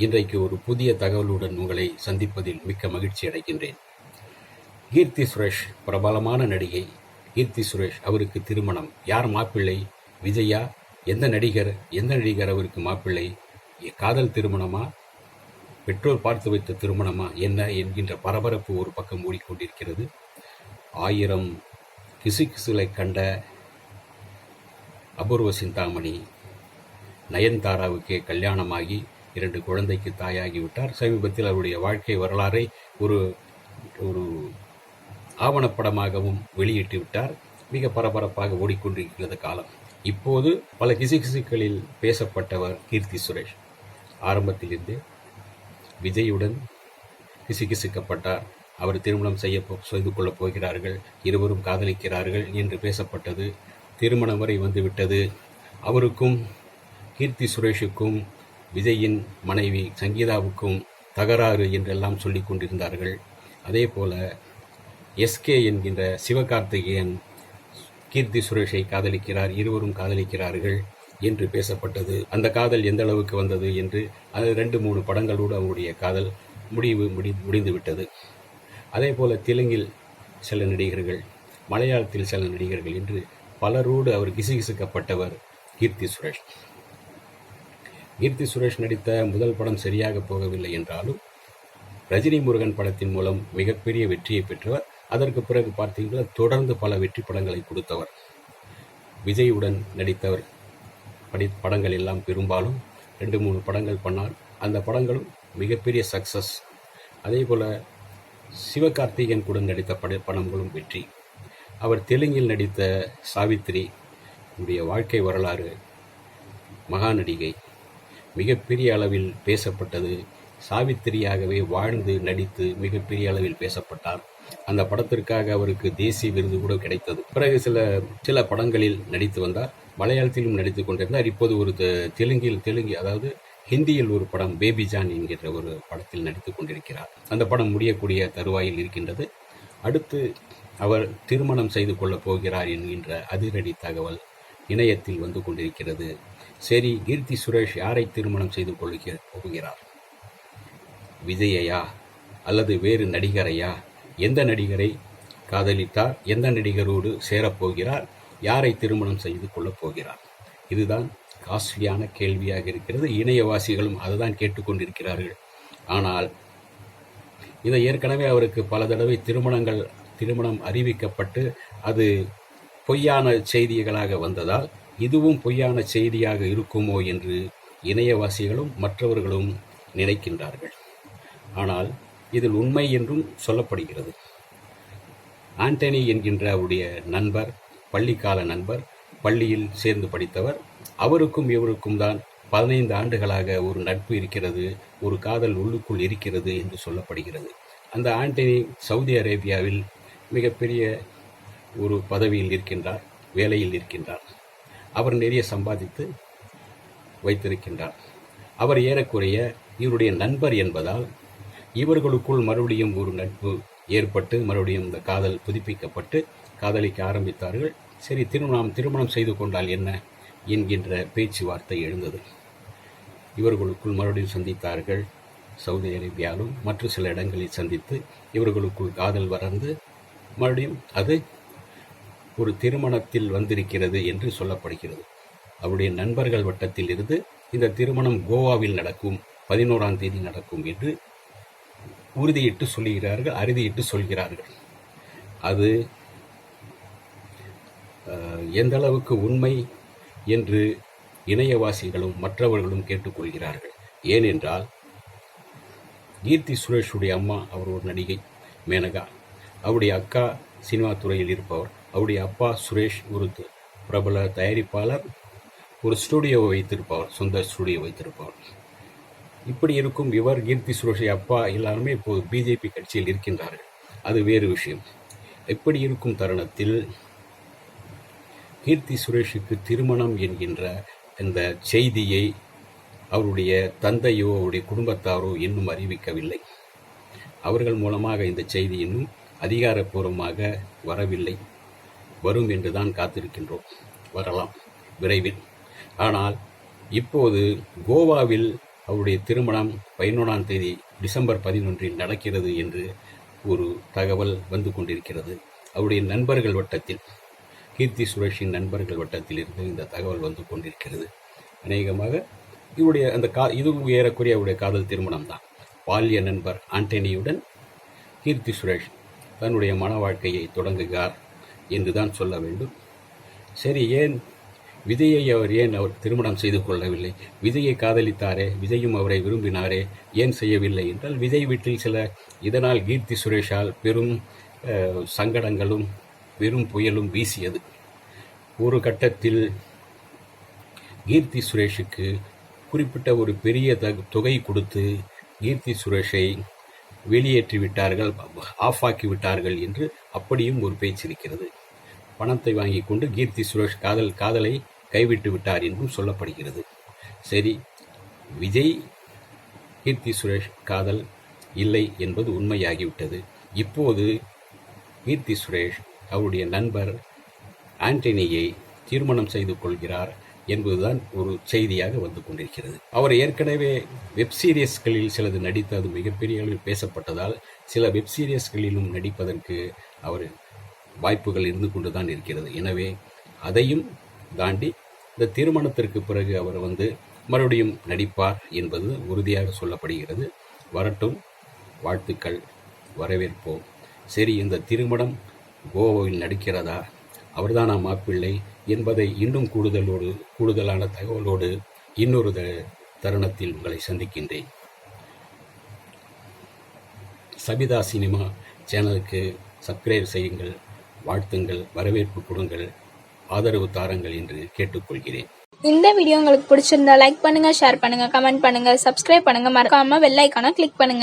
இன்றைக்கு ஒரு புதிய தகவலுடன் உங்களை சந்திப்பதில் மிக்க மகிழ்ச்சி அடைகின்றேன். கீர்த்தி சுரேஷ் பிரபலமான நடிகை. கீர்த்தி சுரேஷ் அவருக்கு திருமணம். யார் மாப்பிள்ளை? விஜயா? எந்த நடிகர்? எந்த நடிகர் அவருக்கு மாப்பிள்ளை? காதல் திருமணமா? பெற்றோர் பார்த்து வைத்த திருமணமா? என்ன என்கின்ற பரபரப்பு ஒரு பக்கம் ஓடிக்கொண்டிருக்கிறது. ஆயிரம் கிசுகிசுகளை கண்ட அபூர்வ சிந்தாமணி நயன்தாராவுக்கே கல்யாணமாகி இரண்டு குழந்தைக்கு தாயாகிவிட்டார். சமீபத்தில் அவருடைய வாழ்க்கை வரலாறை ஒரு ஒரு ஆவணப்படமாகவும் வெளியிட்டு விட்டார் மிக பரபரப்பாக ஓடிக்கொண்டிருக்கிறது காலம். இப்போது பல கிசுகிசுக்களில் பேசப்பட்டவர் கீர்த்தி சுரேஷ். ஆரம்பத்திலிருந்து விஜயுடன் கிசுகிசுக்கப்பட்டார். அவர் திருமணம் செய்ய செய்து கொள்ளப் போகிறார்கள். இருவரும் காதலிக்கிறார்கள் என்று பேசப்பட்டது. திருமணம் வரை வந்துவிட்டது. அவருக்கும் கீர்த்தி சுரேஷுக்கும் விஜயின் மனைவி சங்கீதாவுக்கும் தகராறு என்றெல்லாம் சொல்லி கொண்டிருந்தார்கள். அதே போல எஸ்கே என்கின்ற சிவகார்த்திகேயன் கீர்த்தி சுரேஷை காதலிக்கிறார் இருவரும் காதலிக்கிறார்கள் என்று பேசப்பட்டது. அந்த காதல் எந்த அளவுக்கு வந்தது என்று அது ரெண்டு மூணு படங்களோடு அவருடைய காதல் முடிவு முடி முடிந்து விட்டது அதே போல தெலுங்கில் சில நடிகர்கள் மலையாளத்தில் சில நடிகர்கள் என்று பலரோடு அவர் கிசுகிசுக்கப்பட்டவர் கீர்த்தி சுரேஷ். கீர்த்தி சுரேஷ் நடித்த முதல் படம் சரியாக போகவில்லை என்றாலும் ரஜினி முருகன் படத்தின் மூலம் மிகப்பெரிய வெற்றியை பெற்றவர். அதற்கு பிறகு பார்த்தீங்கன்னா தொடர்ந்து பல வெற்றி படங்களை கொடுத்தவர். விஜயுடன் நடித்தவர் படி படங்கள் எல்லாம் பெரும்பாலும் ரெண்டு மூணு படங்கள் பண்ணார். அந்த படங்களும் மிகப்பெரிய சக்சஸ். அதே போல் சிவகார்த்திகேயன் கூட நடித்த பட படங்களும் வெற்றி. அவர் தெலுங்கில் நடித்த சாவித்திரி உடைய வாழ்க்கை வரலாறு மகா நடிகை மிகப்பெரிய அளவில் பேசப்பட்டது. சாவித்திரியாகவே வாழ்ந்து நடித்து மிகப்பெரிய அளவில் பேசப்பட்டார். அந்த படத்திற்காக அவருக்கு தேசிய விருது கூட கிடைத்தது. பிறகு சில சில படங்களில் நடித்து வந்தார். மலையாளத்திலும் நடித்து கொண்டிருந்தார். இப்போது ஒரு தெ- தெலுங்கில் தெலுங்கு அதாவது ஹிந்தியில் ஒரு படம் பேபி ஜான் என்கின்ற ஒரு படத்தில் நடித்து கொண்டிருக்கிறார். அந்த படம் முடியக்கூடிய தருவாயில் இருக்கின்றது. அடுத்து அவர் திருமணம் செய்து கொள்ளப் போகிறார் என்கின்ற அதிரடி தகவல் இணையத்தில் வந்து கொண்டிருக்கிறது. சரி கீர்த்தி சுரேஷ் யாரை திருமணம் செய்து கொள்கிற போகிறார்? விஜயையா அல்லது வேறு நடிகரையா? எந்த நடிகரை காதலித்தார்? எந்த நடிகரோடு சேரப்போகிறார்? யாரை திருமணம் செய்து கொள்ளப் போகிறார்? இதுதான் காஸ்ட்லியான கேள்வியாக இருக்கிறது. இணையவாசிகளும் அதுதான் கேட்டுக்கொண்டிருக்கிறார்கள். ஆனால் இதை ஏற்கனவே அவருக்கு பல தடவை திருமணங்கள் திருமணம் அறிவிக்கப்பட்டு அது பொய்யான செய்திகளாக வந்ததால் இதுவும் பொய்யான செய்தியாக இருக்குமோ என்று இணையவாசிகளும் மற்றவர்களும் நினைக்கின்றார்கள். ஆனால் இதில் உண்மை என்றும் சொல்லப்படுகிறது. ஆண்டனி என்கின்ற அவருடைய நண்பர் பள்ளிக்கால நண்பர் பள்ளியில் சேர்ந்து படித்தவர் அவருக்கும் இவருக்கும் தான் பதினைந்து ஆண்டுகளாக ஒரு நட்பு இருக்கிறது ஒரு காதல் உள்ளுக்குள் இருக்கிறது என்று சொல்லப்படுகிறது. அந்த ஆண்டனி சவுதி அரேபியாவில் மிகப்பெரிய ஒரு பதவியில் இருக்கின்றார் வேலையில் இருக்கின்றார் அவர் நிறைய சம்பாதித்து வைத்திருக்கின்றார். அவர் ஏறக்குறைய இவருடைய நண்பர் என்பதால் இவர்களுக்குள் மறுபடியும் ஒரு நட்பு ஏற்பட்டு மறுபடியும் இந்த காதல் புதுப்பிக்கப்பட்டு காதலிக்க ஆரம்பித்தார்கள். சரி திருமணம் திருமணம் செய்து கொண்டால் என்ன? என்கின்ற பேச்சுவார்த்தை எழுந்தது. இவர்களுக்குள் மறுபடியும் சந்தித்தார்கள். சவுதி அரேபியாவிலும் மற்ற சில இடங்களில் சந்தித்து இவர்களுக்குள் காதல் வளர்ந்து மறுபடியும் அது ஒரு திருமணத்தில் வந்திருக்கிறது என்று சொல்லப்படுகிறது. அவருடைய நண்பர்கள் வட்டத்தில் இருந்து இந்த திருமணம் கோவாவில் நடக்கும் பதினோராம் தேதி நடக்கும் என்று உறுதியிட்டு சொல்லுகிறார்கள் அறுதியிட்டு சொல்கிறார்கள். அது எந்த அளவுக்கு உண்மை என்று இணையவாசிகளும் மற்றவர்களும் கேட்டுக்கொள்கிறார்கள். ஏனென்றால் கீர்த்தி சுரேஷுடைய அம்மா அவர் ஒரு நடிகை மேனகா. அவருடைய அக்கா சினிமா துறையில் இருப்பவர். அவருடைய அப்பா சுரேஷ் ஒரு பிரபல தயாரிப்பாளர் ஒரு ஸ்டூடியோ வைத்திருப்பவர் சொந்த ஸ்டூடியோ வைத்திருப்பவர். இப்படி இருக்கும் இவர் கீர்த்தி சுரேஷை அப்பா எல்லாருமே இப்போது பிஜேபி கட்சியில் இருக்கின்றார்கள். அது வேறு விஷயம். இப்படி இருக்கும் தருணத்தில் கீர்த்தி சுரேஷுக்கு திருமணம் என்கின்ற இந்த செய்தியை அவருடைய தந்தையோ அவருடைய குடும்பத்தாரோ இன்னும் அறிவிக்கவில்லை. அவர்கள் மூலமாக இந்த செய்தி இன்னும் அதிகாரப்பூர்வமாக வரவில்லை. வரும் என்று தான் காத்திருக்கின்றோம். வரலாம். விரைவில். ஆனால் இப்போது கோவாவில் அவருடைய திருமணம் பதினொன்றாம் தேதி டிசம்பர் பதினொன்றில் நடக்கிறது என்று ஒரு தகவல் வந்து கொண்டிருக்கிறது. அவருடைய நண்பர்கள் வட்டத்தில் கீர்த்தி சுரேஷின் நண்பர்கள் வட்டத்தில் இருந்து இந்த தகவல் வந்து கொண்டிருக்கிறது. அநேகமாக இவருடைய அந்த கா இது ஏறக்குறைய அவருடைய காதல் திருமணம் தான். பால்ய நண்பர் ஆண்டனியுடன் கீர்த்தி சுரேஷ் தன்னுடைய மன வாழ்க்கையை தொடங்குகிறார். என்றுதான் சொல்ல வேண்டும். சரி ஏன் விஜயை அவர் ஏன் அவர் திருமணம் செய்து கொள்ளவில்லை? விஜயை காதலித்தாரே விஜயும் அவரை விரும்பினாரே ஏன் செய்யவில்லை என்றால் விஜய் வீட்டில் சில இதனால் கீர்த்தி சுரேஷால் பெரும் சங்கடங்களும் பெரும் புயலும் வீசியது. ஒரு கட்டத்தில் கீர்த்தி சுரேஷுக்கு குறிப்பிட்ட ஒரு பெரிய தொகை கொடுத்து கீர்த்தி சுரேஷை வெளியேற்றி விட்டார்கள் ஆஃப் ஆக்கி விட்டார்கள் என்று அப்படியும் ஒரு பேச்சு இருக்கிறது. பணத்தை வாங்கி கொண்டு கீர்த்தி சுரேஷ் காதல் காதலை கைவிட்டு விட்டார் என்றும் சொல்லப்படுகிறது. சரி விஜய் கீர்த்தி சுரேஷ் காதல் இல்லை என்பது உண்மையாகிவிட்டது. இப்போது கீர்த்தி சுரேஷ் அவருடைய நண்பர் ஆண்டனியை திருமணம் செய்து கொள்கிறார் என்பதுதான் ஒரு செய்தியாக வந்து கொண்டிருக்கிறது. அவர் ஏற்கனவே வெப் சீரியஸ்களில் சிலது நடித்து அது மிகப்பெரிய அளவில் பேசப்பட்டதால் சில வெப் சீரியஸ்களிலும் நடிப்பதற்கு அவர் வாய்ப்புகள் இருந்து கொண்டு தான் இருக்கிறது. எனவே அதையும் தாண்டி இந்த திருமணத்திற்கு பிறகு அவர் வந்து மறுபடியும் நடிப்பார் என்பது உறுதியாக சொல்லப்படுகிறது. வரட்டும் வாழ்த்துக்கள் வரவேற்போம். சரி இந்த திருமணம் கோவாவில் நடக்கிறதா? அவர்தானா மாப்பிள்ளை என்பதை இன்னும் கூடுதலோடு கூடுதலான தகவலோடு இன்னொரு த- தருணத்தில் உங்களை சந்திக்கின்றேன். சபிதா சினிமா சேனலுக்கு சப்ஸ்கிரைப் செய்யுங்கள். வாழ்த்துங்கள் வரவேற்பு கொடுங்கள் ஆதரவு தாருங்கள் என்று கேட்டுக்கொள்கிறேன். இந்த வீடியோ உங்களுக்கு பிடிச்சிருந்தா லைக் பண்ணுங்க ஷேர் பண்ணுங்க கமெண்ட் பண்ணுங்க சப்ஸ்கிரைப் பண்ணுங்க. மறக்காம வெள்ளைக்கான கிளிக் பண்ணுங்க.